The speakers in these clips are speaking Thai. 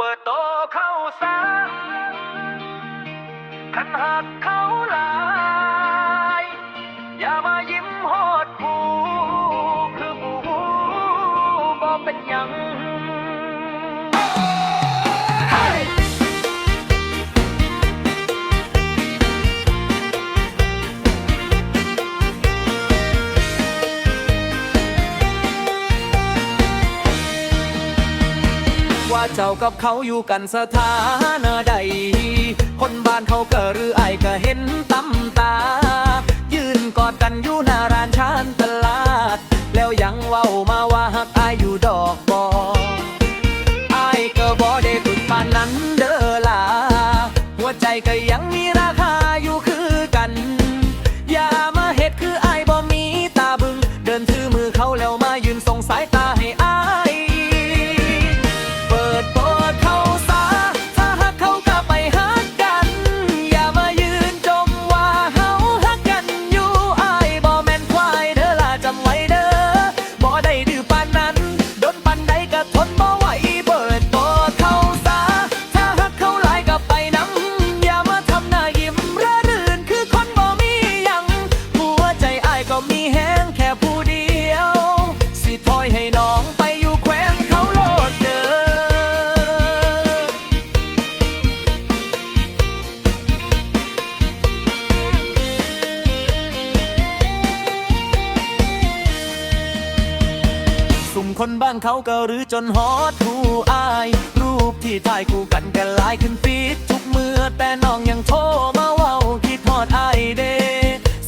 เปิดโตเข้าซะขันหักเขาหลาย อย่ามายิ้มโหดผูคือบูบ่เป็นยัง ว่าเจ้ากับเขาอยู่กันสถานะใด คนบ้านเขาก็หรือไอายก็เห็นตำตา ยืนกอดกันอยู่ คนบ้านเขาก็หรือจนฮอดผู้อาย รูปที่ถ่ายคู่กันกันหลายขึ้นฟีดทุกเมื่อแต่น้องยังโทรมาเว้าคิดฮอดอายเด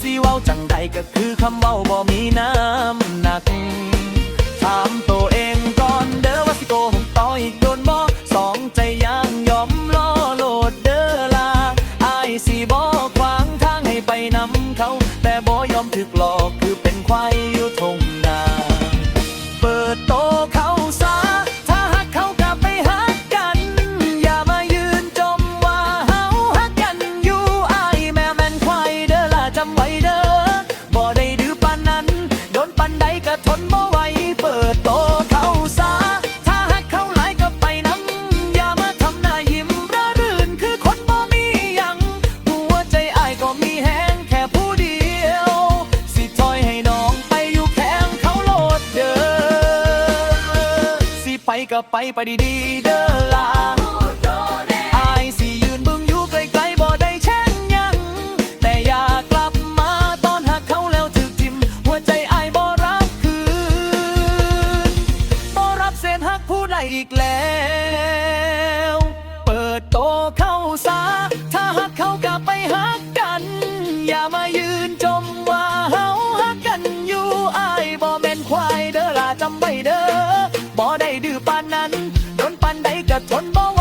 สิเว้าจังใดก็คือคำเว้าบ่มีน้ำหนัก ถามตัวเองก่อนเด้อว่าสิโกหกต่ออีกโดนบ่สองใจยังยอมรอโหลดเด้อลาอายสิบ่ขวางทางให้ไปนำเขา แต่บ่ยอมถึกหลอกคือเป็นควายอยู่ทง ก็ไปไปดีๆเด้อล่ะอายสิยืนเบึงอยู่ไกลๆบ่ได้แช่งหยัง แต่อยากกลับมาตอนหักเขาแล้วถึกทิม หัวใจอายบ่รับคืนบ่รับเศษหักผู้ใดอีกแล้ว เปิดโตเข้าซาถ้าหักเขากลับไปหักกัน อย่ามา คว